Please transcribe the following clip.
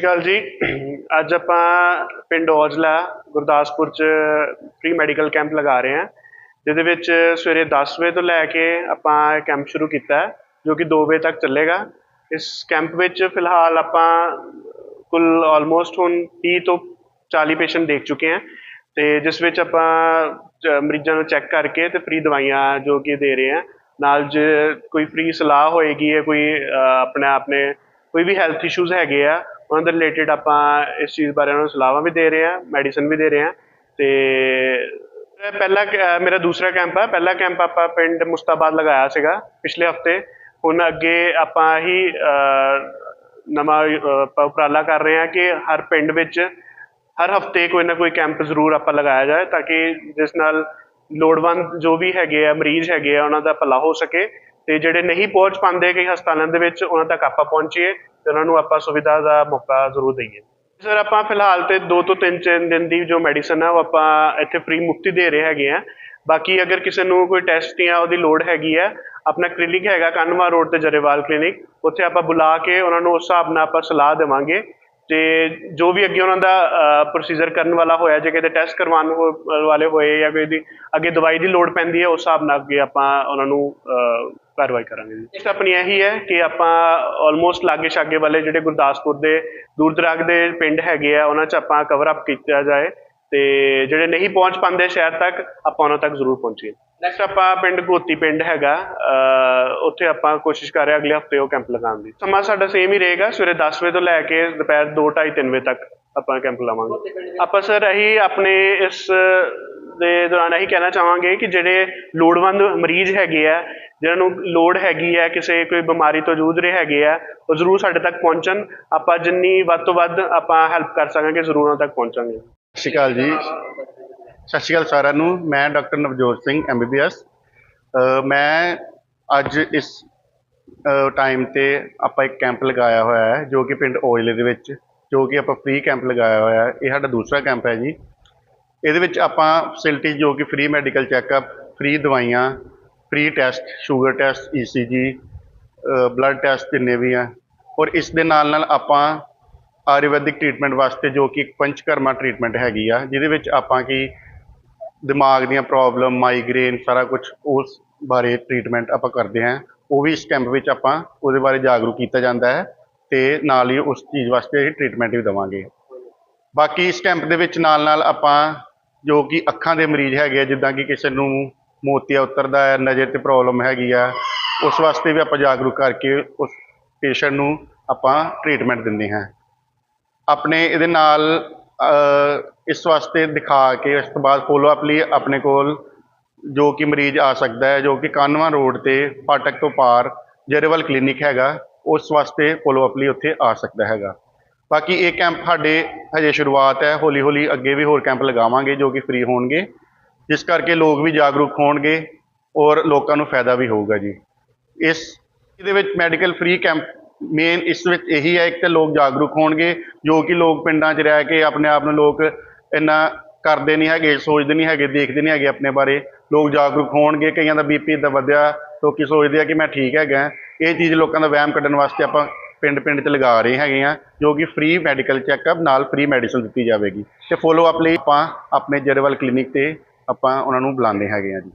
ਸਤਿ ਸ਼੍ਰੀ ਅਕਾਲ ਜੀ। ਅੱਜ ਆਪਾਂ ਪਿੰਡ ਔਜਲਾ, ਗੁਰਦਾਸਪੁਰ ਚ ਫ੍ਰੀ ਮੈਡੀਕਲ ਕੈਂਪ ਲਗਾ ਰਹੇ ਹਾਂ। ਜਿਹਦੇ ਵਿੱਚ ਸਵੇਰੇ 10 ਵਜੇ ਤੋਂ ਲੈ ਕੇ ਆਪਾਂ ਕੈਂਪ ਸ਼ੁਰੂ ਕੀਤਾ ਜੋ ਕਿ 2 ਵਜੇ ਤੱਕ ਚੱਲੇਗਾ। ਇਸ ਕੈਂਪ ਵਿੱਚ ਫਿਲਹਾਲ ਆਪਾਂ ਕੁੱਲ ਆਲਮੋਸਟ ਹੁਣ 30 ਤੋਂ 40 ਪੇਸ਼ੈਂਟ ਦੇਖ ਚੁੱਕੇ ਹਾਂ। ਤੇ ਜਿਸ ਵਿੱਚ ਆਪਾਂ ਮਰੀਜ਼ਾਂ ਨੂੰ ਚੈੱਕ ਕਰਕੇ ਤੇ ਫ੍ਰੀ ਦਵਾਈਆਂ ਜੋ ਕਿ ਦੇ ਰਹੇ ਹਾਂ। ਨਾਲ ਜੇ ਕੋਈ ਫ੍ਰੀ ਸਲਾਹ ਹੋਏਗੀ ਜਾਂ ਕੋਈ ਆਪਣੇ ਆਪਣੇ ਕੋਈ ਵੀ ਹੈਲਥ ਇਸ਼ੂਜ਼ ਹੈਗੇ ਆ ਉਹਨਾਂ ਦੇ ਰਿਲੇਟਡ ਆਪਾਂ ਇਸ ਚੀਜ਼ ਬਾਰੇ ਉਹਨਾਂ ਨੂੰ ਸਲਾਹਾਂ ਵੀ ਦੇ ਰਹੇ ਹਾਂ ਮੈਡੀਸਨ ਵੀ ਦੇ ਰਹੇ ਹਾਂ ਤੇ ਪਹਿਲਾ ਕ- ਮੇਰਾ ਦੂਸਰਾ ਕੈਂਪ ਹੈ ਪਹਿਲਾ ਕੈਂਪ ਆਪਾਂ ਪਿੰਡ ਮੁਸਤਾਬਾਦ ਲਗਾਇਆ ਸੀਗਾ ਪਿਛਲੇ ਹਫ਼ਤੇ। ਹੁਣ ਅੱਗੇ ਆਪਾਂ ਹੀ ਨਵਾਂ ਉਪਰਾਲਾ ਕਰ ਰਹੇ ਹਾਂ ਕਿ ਹਰ ਪਿੰਡ ਵਿੱਚ ਹਰ ਹਫ਼ਤੇ ਕੋਈ ਨਾ ਕੋਈ ਕੈਂਪ ਜ਼ਰੂਰ ਆਪਾਂ ਲਗਾਇਆ ਜਾਏ ਤਾਂ ਕਿ ਜਿਸ ਨਾਲ ਲੋੜਵੰਦ ਜੋ ਵੀ ਹੈਗੇ ਆ, ਮਰੀਜ਼ ਹੈਗੇ ਆ, ਉਹਨਾਂ ਦਾ ਭਲਾ ਹੋ ਸਕੇ ਤੇ ਜਿਹੜੇ ਨਹੀਂ ਪਹੁੰਚ ਪਾਉਂਦੇ ਕਈ ਹਸਪਤਾਲਾਂ ਦੇ ਵਿੱਚ, ਉਹਨਾਂ ਤੱਕ ਆਪਾਂ ਪਹੁੰਚੀਏ। ਤੇ ਉਹਨਾਂ ਨੂੰ ਆਪਾਂ ਸੁਵਿਧਾ ਦਾ ਮੌਕਾ ਜ਼ਰੂਰ ਦਈਏ। ਸਰ, ਆਪਾਂ ਫਿਲਹਾਲ ਤੇ 2 ਤੋਂ 3 ਦਿਨ ਦੀ ਜੋ ਮੈਡੀਸਨ ਆ, ਉਹ ਆਪਾਂ ਇੱਥੇ ਫ੍ਰੀ ਮੁਫਤੀ ਦੇ ਰਹੇ ਹੈਗੇ ਆ। ਬਾਕੀ ਅਗਰ ਕਿਸੇ ਨੂੰ ਕੋਈ ਟੈਸਟ ਜਾਂ ਉਹਦੀ ਲੋੜ ਹੈਗੀ ਆ, ਆਪਣਾ ਕਲੀਨਿਕ ਹੈਗਾ ਕਾਨਵਾ ਰੋਡ ਤੇ ਜਰੇਵਾਲ ਕਲੀਨਿਕ ਉੱਥੇ ਆਪਾਂ ਬੁਲਾ ਕੇ ਉਹਨਾਂ ਨੂੰ ਉਸ ਹਿਸਾਬ ਨਾਲ ਆਪਾਂ ਸਲਾਹ ਦੇਵਾਂਗੇ। ਤੇ ਜੋ ਵੀ ਅੱਗੇ ਉਹਨਾਂ ਦਾ ਪ੍ਰੋਸੀਜਰ ਕਰਨ ਵਾਲਾ ਹੋਇਆ, ਜੇ ਕਿਤੇ ਟੈਸਟ ਕਰਵਾਉਣ ਹੋ- ਵਾਲੇ ਹੋਏ ਜਾਂ ਕੋਈ ਦੀ ਅੱਗੇ ਦਵਾਈ ਦੀ ਲੋੜ ਪੈਂਦੀ ਹੈ ਉਸ ਹਿਸਾਬ ਨਾਲ ਅੱਗੇ ਆਪਾਂ ਉਹਨਾਂ ਨੂੰ ਕਾਰਵਾਈ ਕਰਾਂਗੇ ਜੀ। ਇਸ ਆਪਣੀ ਇਹੀ ਹੈ ਕਿ ਆਪਾਂ ਆਲਮੋਸਟ ਲਾਗੇ ਛਾਗੇ ਵਾਲੇ ਜਿਹੜੇ ਗੁਰਦਾਸਪੁਰ ਦੇ ਦੂਰ ਦਰਾਗ ਦੇ ਪਿੰਡ ਹੈਗੇ ਆ ਉਹਨਾਂ 'ਚ ਆਪਾਂ ਕਵਰ ਅਪ ਕੀਤਾ ਜਾਏ ਤੇ ਜਿਹੜੇ ਨਹੀਂ ਪਹੁੰਚ ਪਾਉਂਦੇ ਸ਼ਹਿਰ ਤੱਕ ਆਪਾਂ ਉਹਨਾਂ ਤੱਕ ਜ਼ਰੂਰ ਪਹੁੰਚੀਏ। ਨੈਕਸਟ ਆਪਾਂ ਪਿੰਡ ਗੋਤੀ ਪਿੰਡ ਹੈਗਾ ਉੱਥੇ ਆਪਾਂ ਕੋਸ਼ਿਸ਼ ਕਰ ਰਹੇ ਅਗਲੇ ਹਫ਼ਤੇ ਉਹ ਕੈਂਪ ਲਗਾਉਣ ਦੀ। ਸਮਾਂ ਸਾਡਾ ਸੇਮ ਹੀ ਰਹੇਗਾ ਸਵੇਰੇ 10 ਵਜੇ ਤੋਂ ਲੈ ਕੇ ਦੁਪਹਿਰ 2:30 3 ਵਜੇ ਤੱਕ ਆਪਾਂ ਕੈਂਪ ਲਾਵਾਂਗੇ। ਆਪਾਂ ਸਰ ਇਹੀ ਆਪਣੇ ਇਸ ਦੇ ਦੌਰਾਨ ਇਹੀ ਕਹਿਣਾ ਚਾਹਾਂਗੇ ਕਿ ਜਿਹੜੇ ਲੋੜਵੰਦ ਮਰੀਜ਼ ਹੈਗੇ ਆ, ਜਿਹਨਾਂ ਨੂੰ ਲੋੜ ਹੈਗੀ ਹੈ ਕਿਸੇ ਕੋਈ ਬਿਮਾਰੀ ਤੋਂ ਜੂਝ ਰਹੇ ਹੈਗੇ ਆ, ਉਹ ਜ਼ਰੂਰ ਸਾਡੇ ਤੱਕ ਪਹੁੰਚਣ। ਆਪਾਂ ਜਿੰਨੀ ਵੱਧ ਤੋਂ ਵੱਧ ਆਪਾਂ ਹੈਲਪ ਕਰ ਸਕਾਂਗੇ, ਜ਼ਰੂਰ ਉਹਨਾਂ ਤੱਕ ਪਹੁੰਚਾਂਗੇ। ਸਤਿ ਸ਼੍ਰੀ ਅਕਾਲ ਜੀ। ਸਤਿ ਸ਼੍ਰੀ ਅਕਾਲ ਸਾਰਿਆਂ ਨੂੰ। ਮੈਂ ਡਾਕਟਰ ਨਵਜੋਤ ਸਿੰਘ ਐਮਬੀਬੀਐਸ ਮੈਂ ਅੱਜ ਇਸ ਟਾਈਮ ਤੇ ਆਪਾਂ ਇੱਕ ਕੈਂਪ ਲਗਾਇਆ ਹੋਇਆ ਹੈ, ਜੋ ਕਿ ਪਿੰਡ ਓਇਲੇ ਦੇ ਵਿੱਚ, ਜੋ ਕਿ ਆਪਾਂ ਫ੍ਰੀ ਕੈਂਪ ਲਗਾਇਆ ਹੋਇਆ ਹੈ। ਇਹ ਸਾਡਾ ਦੂਸਰਾ ਕੈਂਪ ਹੈ ਜੀ। ਇਹਦੇ ਵਿੱਚ ਆਪਾਂ ਫੈਸਿਲਿਟੀ ਜੋ ਕਿ ਫ੍ਰੀ ਮੈਡੀਕਲ ਚੈੱਕਅਪ ਫ੍ਰੀ ਦਵਾਈਆਂ free test sugar test ECG blood test ਜਿੰਨੇ ਵੀ ਆ। ਔਰ ਇਸ ਦੇ ਨਾਲ ਨਾਲ ਆਪਾਂ ਆਯੁਰਵੈਦਿਕ ਟ੍ਰੀਟਮੈਂਟ ਵਾਸਤੇ ਜੋ ਕਿ ਇੱਕ ਪੰਚਕਰਮਾ ਟ੍ਰੀਟਮੈਂਟ ਹੈਗੀ ਆ, ਜਿਹਦੇ ਵਿੱਚ ਆਪਾਂ ਕੀ ਦਿਮਾਗ ਦੀਆਂ ਪ੍ਰੋਬਲਮ ਮਾਈਗ੍ਰੇਨ ਸਾਰਾ ਕੁਝ ਉਸ ਬਾਰੇ ਟ੍ਰੀਟਮੈਂਟ ਆਪਾਂ ਕਰਦੇ ਹਾਂ। ਉਹ ਵੀ ਇਸ ਕੈਂਪ ਵਿੱਚ ਆਪਾਂ ਉਹਦੇ ਬਾਰੇ ਜਾਗਰੂਕ ਕੀਤਾ ਜਾਂਦਾ ਹੈ ਤੇ ਨਾਲ ਹੀ ਉਸ ਚੀਜ਼ ਵਾਸਤੇ ਟ੍ਰੀਟਮੈਂਟ ਵੀ ਦੇਵਾਂਗੇ। ਬਾਕੀ ਇਸ ਕੈਂਪ ਦੇ ਵਿੱਚ ਨਾਲ ਨਾਲ ਆਪਾਂ ਜੋ ਕਿ ਅੱਖਾਂ ਦੇ ਮਰੀਜ਼ ਹੈਗੇ ਆ, ਜਿੱਦਾਂ ਕਿ ਕਿਸੇ ਨੂੰ ਮੋਤੀਆ ਉਤਰਦਾ ਹੈ, ਨਜ਼ਰ ਤੇ ਪ੍ਰੋਬਲਮ ਹੈਗੀ ਆ, ਉਸ ਵਾਸਤੇ ਵੀ ਆਪਾਂ ਜਾਗਰੂਕ ਕਰਕੇ ਉਸ ਪੇਸ਼ੈਂਟ ਨੂੰ ਆਪਾਂ ਟ੍ਰੀਟਮੈਂਟ ਦਿੰਦੇ ਹਾਂ। ਆਪਣੇ ਇਹਦੇ ਨਾਲ ਇਸ ਵਾਸਤੇ ਦਿਖਾ ਕੇ ਉਸ ਤੋਂ ਬਾਅਦ ਫੋਲੋ ਅਪ ਲਈ ਆਪਣੇ ਕੋਲ ਜੋ ਕਿ ਮਰੀਜ਼ ਆ ਸਕਦਾ ਹੈ, ਜੋ ਕਿ ਕਾਨਵਾ ਰੋਡ ਤੇ ਫਾਟਕ ਤੋਂ ਪਾਰ ਜਰੇਵਾਲ ਕਲੀਨਿਕ ਹੈਗਾ, ਉਸ ਵਾਸਤੇ ਫੋਲੋ ਅਪ ਲਈ ਉੱਥੇ ਆ ਸਕਦਾ ਹੈਗਾ। ਬਾਕੀ ਇਹ ਕੈਂਪ ਸਾਡੇ ਹਜੇ ਸ਼ੁਰੂਆਤ ਹੈ ਹੌਲੀ ਹੌਲੀ ਅੱਗੇ ਵੀ ਹੋਰ ਕੈਂਪ ਲਗਾਵਾਂਗੇ ਜੋ ਕਿ ਫ੍ਰੀ ਹੋਣਗੇ। ਜਿਸ ਕਰਕੇ ਲੋਕ ਵੀ ਜਾਗਰੂਕ ਹੋਣਗੇ ਔਰ ਲੋਕਾਂ ਨੂੰ ਫਾਇਦਾ ਵੀ ਹੋਊਗਾ ਜੀ। ਇਸ ਇਹਦੇ ਵਿੱਚ ਮੈਡੀਕਲ ਫ੍ਰੀ ਕੈਂਪ ਮੇਨ ਇਸ ਵਿੱਚ ਇਹੀ ਹੈ, ਇੱਕ ਤਾਂ ਲੋਕ ਜਾਗਰੂਕ ਹੋਣਗੇ, ਜੋ ਕਿ ਲੋਕ ਪਿੰਡਾਂ 'ਚ ਰਹਿ ਕੇ ਆਪਣੇ ਆਪ ਨੂੰ ਲੋਕ ਇੰਨਾ ਕਰਦੇ ਨਹੀਂ ਹੈਗੇ, ਸੋਚਦੇ ਨਹੀਂ ਹੈਗੇ, ਦੇਖਦੇ ਨਹੀਂ ਹੈਗੇ ਆਪਣੇ ਬਾਰੇ। ਲੋਕ ਜਾਗਰੂਕ ਹੋਣਗੇ, ਕਈਆਂ ਦਾ ਬੀਪੀ ਦਾ ਵਧਿਆ, ਲੋਕੀ ਸੋਚਦੇ ਆ ਕਿ ਮੈਂ ਠੀਕ ਹੈਗਾ, ਇਹ ਚੀਜ਼ ਲੋਕਾਂ ਦਾ ਵਹਿਮ ਕੱਢਣ ਵਾਸਤੇ ਆਪਾਂ ਪਿੰਡ ਪਿੰਡ 'ਚ ਲਗਾ ਰਹੇ ਹੈਗੇ ਆ, ਜੋ ਕਿ ਫ੍ਰੀ ਮੈਡੀਕਲ ਚੈੱਕਅਪ ਨਾਲ ਫ੍ਰੀ ਮੈਡੀਸਨ ਦਿੱਤੀ ਜਾਵੇਗੀ। ਤੇ ਫੋਲੋ ਅਪ ਲਈ ਆਪਾਂ ਆਪਣੇ ਜਰੇਵਾਲ ਕਲੀਨਿਕ ਤੇ ਆਪਾਂ ਉਹਨਾਂ ਨੂੰ ਬੁਲਾਉਂਦੇ ਹੈਗੇ ਆ ਜੀ।